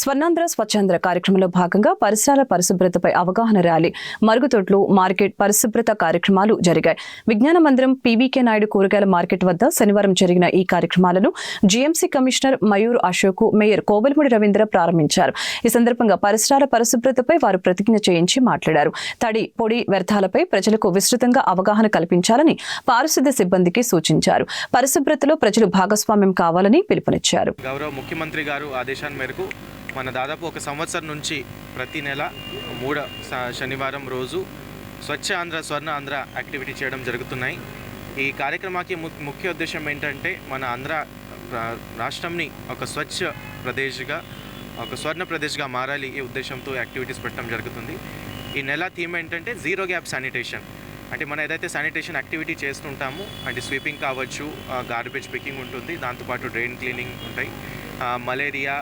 స్వర్ణాంధ్ర స్వచ్ఛాంధ్ర కార్యక్రమంలో భాగంగా పరిసరాల పరిశుభ్రతపై అవగాహన ర్యాలీ మరుగుదొడ్లు మార్కెట్ పరిశుభ్రత కార్యక్రమాలు జరిగాయి. విజ్ఞాన మందిరం పీవీకే నాయుడు కూరగాయల మార్కెట్ వద్ద శనివారం జరిగిన ఈ కార్యక్రమాలను GMC commissioner Mayur Ashok mayor Kovelamudi Ravindra ప్రారంభించారు. ఈ సందర్భంగా పరిసరాల పరిశుభ్రతపై వారు ప్రతిజ్ఞ చేయించి మాట్లాడారు. తడి పొడి వ్యర్థాలపై ప్రజలకు విస్తృతంగా అవగాహన కల్పించాలని పారిశుద్ధ్య సిబ్బందికి సూచించారు. పరిశుభ్రతలో ప్రజలు భాగస్వామ్యం కావాలని పిలుపునిచ్చారు. గౌరవ ముఖ్యమంత్రి గారు ఆదేశాల మేరకు మన దాదాపు ఒక సంవత్సరం నుంచి ప్రతి నెల మూడ శనివారం రోజు స్వచ్ఛ ఆంధ్ర స్వర్ణ ఆంధ్ర యాక్టివిటీ చేయడం జరుగుతున్నాయి. ఈ కార్యక్రమానికి ము- ముఖ్య ఉద్దేశం ఏంటంటే మన ఆంధ్ర రా- రాష్ట్రంని ఒక స్వచ్ఛ ప్రదేశ్గా ఒక స్వర్ణ ప్రదేశ్గా మారాలి ఈ ఉద్దేశంతో యాక్టివిటీస్ పెట్టడం జరుగుతుంది. ఈ నెల థీమ్ ఏంటంటే జీరో గ్యాప్ శానిటేషన్. అంటే మనం ఏదైతే శానిటేషన్ యాక్టివిటీ చేస్తుంటామో అంటే స్వీపింగ్ కావచ్చు గార్బేజ్ పికింగ్ ఉంటుంది దాంతోపాటు డ్రైన్ క్లీనింగ్ ఉంటాయి. మలేరియా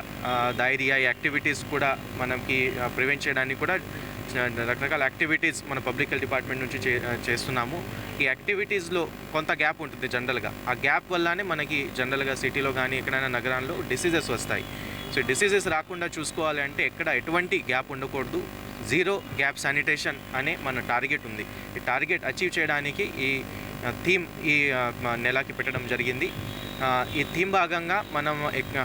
డైరియా ఈ యాక్టివిటీస్ కూడా మనకి ప్రివెంట్ చేయడానికి కూడా రకరకాల యాక్టివిటీస్ మన పబ్లిక్ హెల్త్ డిపార్ట్మెంట్ నుంచి చే చేస్తున్నాము. ఈ యాక్టివిటీస్లో కొంత గ్యాప్ ఉంటుంది జనరల్గా. ఆ గ్యాప్ వల్లనే మనకి జనరల్గా సిటీలో కానీ ఎక్కడైనా నగరాల్లో డిసీజెస్ వస్తాయి. సో డిసీజెస్ రాకుండా చూసుకోవాలి అంటే ఎక్కడ ఎటువంటి గ్యాప్ ఉండకూడదు. జీరో గ్యాప్ శానిటేషన్ అనే మన టార్గెట్ ఉంది. ఈ టార్గెట్ అచీవ్ చేయడానికి ఈ థీమ్ ఈ నెలకి పెట్టడం జరిగింది. ఈ థీమ్ భాగంగా మనం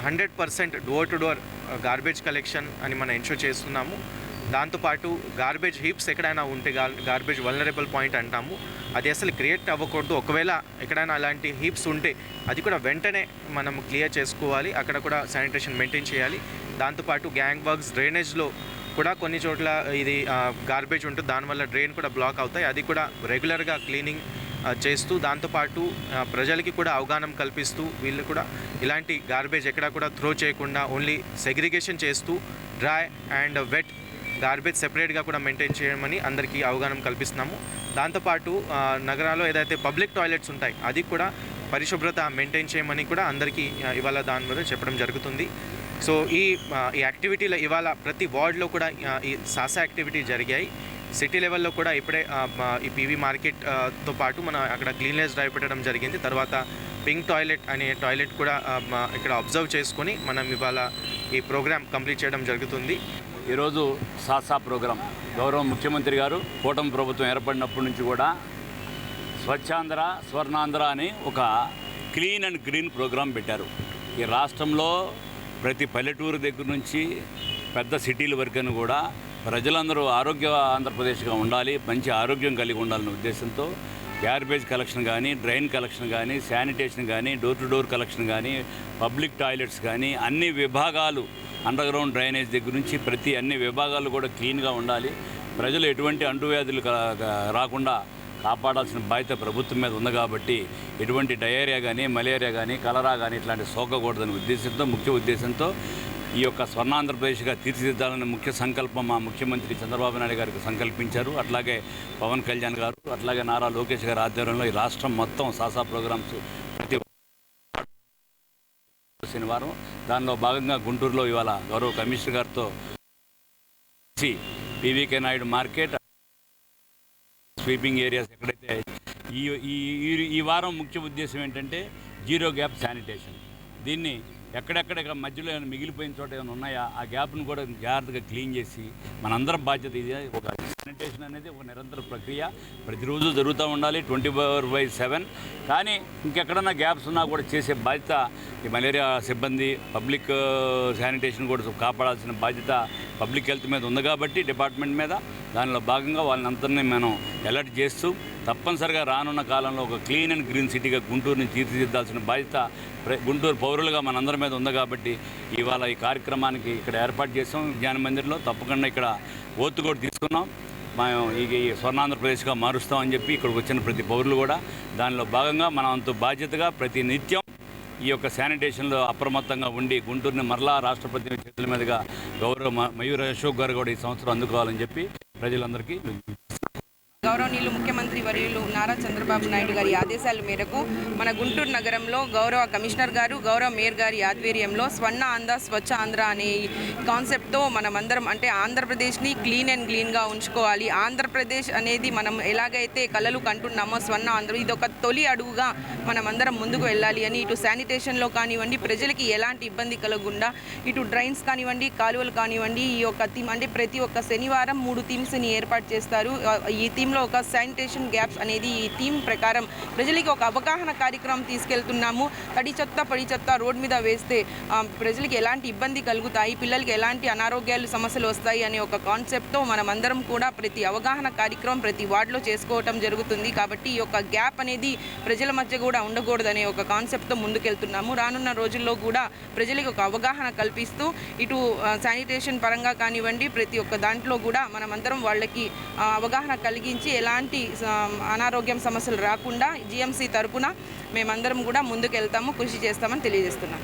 hundred percent door to door garbage collection అని మనం ఎన్షూర్ చేస్తున్నాము. దాంతోపాటు గార్బేజ్ హీప్స్ ఎక్కడైనా ఉంటే గార్బేజ్ వల్నరబుల్ పాయింట్ అంటాము. అది అసలు క్రియేట్ అవ్వకూడదు. ఒకవేళ ఎక్కడైనా అలాంటి హీప్స్ ఉంటే అది కూడా వెంటనే మనం క్లియర్ చేసుకోవాలి. అక్కడ కూడా శానిటేషన్ మెయింటైన్ చేయాలి. దాంతోపాటు గ్యాంగ్ వర్క్స్ డ్రైనేజ్లో కూడా కొన్ని చోట్ల ఇది గార్బేజ్ ఉంటుంది. దానివల్ల డ్రైన్ కూడా బ్లాక్ అవుతాయి. అది కూడా రెగ్యులర్గా క్లీనింగ్ చేస్తూ దాంతోపాటు ప్రజలకి కూడా అవగాహన కల్పిస్తూ వీళ్ళు కూడా ఇలాంటి గార్బేజ్ ఎక్కడా కూడా త్రో చేయకుండా ఓన్లీ సెగ్రిగేషన్ చేస్తూ డ్రై అండ్ వెట్ గార్బేజ్ సెపరేట్గా కూడా మెయింటైన్ చేయమని అందరికీ అవగాహన కల్పిస్తున్నాము. దాంతోపాటు నగరాల్లో ఏదైతే పబ్లిక్ టాయిలెట్స్ ఉంటాయి అది కూడా పరిశుభ్రత మెయింటైన్ చేయమని కూడా అందరికీ ఇవాళ దాని మీద చెప్పడం జరుగుతుంది. సో ఈ ఈ యాక్టివిటీలో ఇవాళ ప్రతి వార్డులో కూడా ఈ సాహస యాక్టివిటీ జరిగాయి. సిటీ లెవెల్లో కూడా ఇప్పుడే ఈ పీవీ మార్కెట్తో పాటు మన అక్కడ క్లీన్లెస్ డ్రైవ్ పెట్టడం జరిగింది. తర్వాత పింక్ టాయిలెట్ అనే టాయిలెట్ కూడా ఇక్కడ అబ్జర్వ్ చేసుకొని మనం ఇవాళ ఈ ప్రోగ్రామ్ కంప్లీట్ చేయడం జరుగుతుంది. ఈరోజు సాసా ప్రోగ్రాం. గౌరవ ముఖ్యమంత్రి గారు కూటమి ప్రభుత్వం ఏర్పడినప్పటి నుంచి కూడా స్వచ్ఛాంధ్ర స్వర్ణాంధ్ర అని ఒక క్లీన్ అండ్ గ్రీన్ ప్రోగ్రాం పెట్టారు. ఈ రాష్ట్రంలో ప్రతి పల్లెటూరు దగ్గర నుంచి పెద్ద సిటీల వరకు కూడా ప్రజలందరూ ఆరోగ్య ఆంధ్రప్రదేశ్గా ఉండాలి మంచి ఆరోగ్యం కలిగి ఉండాలనే ఉద్దేశంతో గ్యార్బేజ్ కలెక్షన్ కానీ డ్రైన్ కలెక్షన్ కానీ శానిటేషన్ కానీ డోర్ టు డోర్ కలెక్షన్ కానీ పబ్లిక్ టాయిలెట్స్ కానీ అన్ని విభాగాలు అండర్ గ్రౌండ్ డ్రైనేజ్ దగ్గర నుంచి ప్రతి అన్ని విభాగాలు కూడా క్లీన్గా ఉండాలి. ప్రజలు ఎటువంటి అంటువ్యాధులు రాకుండా కాపాడాల్సిన బాధ్యత ప్రభుత్వం మీద ఉంది కాబట్టి ఎటువంటి డయేరియా కానీ మలేరియా కానీ కలరా కానీ ఇట్లాంటి సోకకూడదనే ఉద్దేశంతో ముఖ్య ఉద్దేశంతో ఈ యొక్క స్వర్ణాంధ్రప్రదేశ్గా తీర్చిదిద్దాలని ముఖ్య సంకల్పం మా ముఖ్యమంత్రి చంద్రబాబు నాయుడు గారికి సంకల్పించారు. అట్లాగే పవన్ కళ్యాణ్ గారు అట్లాగే నారా లోకేష్ గారి ఆధ్వర్యంలో ఈ రాష్ట్రం మొత్తం సాసా ప్రోగ్రామ్స్ ప్రతి శనివారం. దానిలో భాగంగా గుంటూరులో ఇవాళ గౌరవ కమిషనర్ గారితో PVK Naidu market sweeping areas ఎక్కడైతే ఈ ఈ- ఈ వారం ముఖ్య ఉద్దేశం ఏంటంటే జీరో గ్యాప్ శానిటేషన్. దీన్ని ఎక్కడెక్కడ మధ్యలో ఏమైనా మిగిలిపోయిన చోట ఏమైనా ఉన్నాయా? ఆ గ్యాప్ను కూడా జాగ్రత్తగా క్లీన్ చేసి మనందరం బాధ్యత ఇది. ఒక శానిటేషన్ అనేది ఒక నిరంతర ప్రక్రియ. ప్రతిరోజు జరుగుతూ ఉండాలి ట్వంటీ ఫోర్ బై సెవెన్. కానీ ఇంకెక్కడన్నా గ్యాప్స్ ఉన్నా కూడా చేసే బాధ్యత ఈ మలేరియా సిబ్బంది పబ్లిక్ శానిటేషన్ కూడా కాపాడాల్సిన బాధ్యత పబ్లిక్ హెల్త్ మీద ఉంది కాబట్టి డిపార్ట్మెంట్ మీద దానిలో భాగంగా వాళ్ళని అందరినీ మనం అలర్ట్ చేస్తూ తప్పనిసరిగా రానున్న కాలంలో ఒక క్లీన్ అండ్ గ్రీన్ సిటీగా గుంటూరుని తీర్చిదిద్దాల్సిన బాధ్యత గుంటూరు పౌరులుగా మనందరి మీద ఉంది కాబట్టి ఇవాళ ఈ కార్యక్రమానికి ఇక్కడ ఏర్పాటు చేసాం జ్ఞాన మందిర్లో తప్పకుండా ఇక్కడ ఓత్తు కూడా తీసుకున్నాం. మేము ఈ స్వర్ణాంధ్రప్రదేశ్గా మారుస్తామని చెప్పి ఇక్కడికి వచ్చిన ప్రతి పౌరులు కూడా దానిలో భాగంగా మనం అంత బాధ్యతగా ప్రతి నిత్యం ఈ యొక్క శానిటేషన్లో అప్రమత్తంగా ఉండి గుంటూరుని మరలా రాష్ట్రపతి చేతుల మీదుగా గౌరవ మ- మయూర అశోక్ గారు కూడా ఈ సంవత్సరం అందుకోవాలని చెప్పి ప్రజలందరికీ గౌరవనీయులు ముఖ్యమంత్రి వర్యులు నారా చంద్రబాబు నాయుడు గారి ఆదేశాల మేరకు మన గుంటూరు నగరంలో గౌరవ కమిషనర్ గారు గౌరవ మేయర్ గారి ఆధ్వర్యంలో స్వర్ణ ఆంధ్ర స్వచ్ఛ ఆంధ్ర అనే కాన్సెప్ట్తో మనమందరం అంటే ఆంధ్రప్రదేశ్ని క్లీన్ అండ్ క్లీన్గా ఉంచుకోవాలి. ఆంధ్రప్రదేశ్ అనేది మనం ఎలాగైతే కళలు కంటున్నామో స్వర్ణ ఆంధ్ర ఇది ఒక తొలి అడుగుగా మనమందరం ముందుకు వెళ్ళాలి అని ఇటు శానిటేషన్లో కానివ్వండి ప్రజలకి ఎలాంటి ఇబ్బంది కలగకుండా ఇటు డ్రైన్స్ కానివ్వండి కాలువలు కానివ్వండి ఈ యొక్క థీమ్ అంటే ప్రతి ఒక్క శనివారం మూడు థీమ్స్ని ఏర్పాటు చేస్తారు. ఈ థీమ్ థీమ్లో ఒక శానిటేషన్ గ్యాప్స్ అనేది ఈ థీమ్ ప్రకారం ప్రజలకి ఒక అవగాహన కార్యక్రమం తీసుకెళ్తున్నాము. తడి చెత్త పడి చెత్త రోడ్ మీద వేస్తే ప్రజలకి ఎలాంటి ఇబ్బంది కలుగుతాయి? పిల్లలకి ఎలాంటి అనారోగ్యాలు సమస్యలు వస్తాయి? అనే ఒక కాన్సెప్ట్తో మనమందరం కూడా ప్రతి అవగాహన కార్యక్రమం ప్రతి వార్డులో చేసుకోవటం జరుగుతుంది. కాబట్టి ఈ యొక్క గ్యాప్ అనేది ప్రజల మధ్య కూడా ఉండకూడదనే ఒక కాన్సెప్ట్తో ముందుకెళ్తున్నాము. రానున్న రోజుల్లో కూడా ప్రజలకి ఒక అవగాహన కల్పిస్తూ ఇటు శానిటేషన్ పరంగా కానివ్వండి ప్రతి ఒక్క దాంట్లో కూడా మనమందరం వాళ్ళకి అవగాహన కలిగించి ఎలాంటి అనారోగ్యం సమస్యలు రాకుండా జిఎంసీ తరపున మేమందరం కూడా ముందుకెళ్తాము కృషి చేస్తామని తెలియజేస్తున్నాం.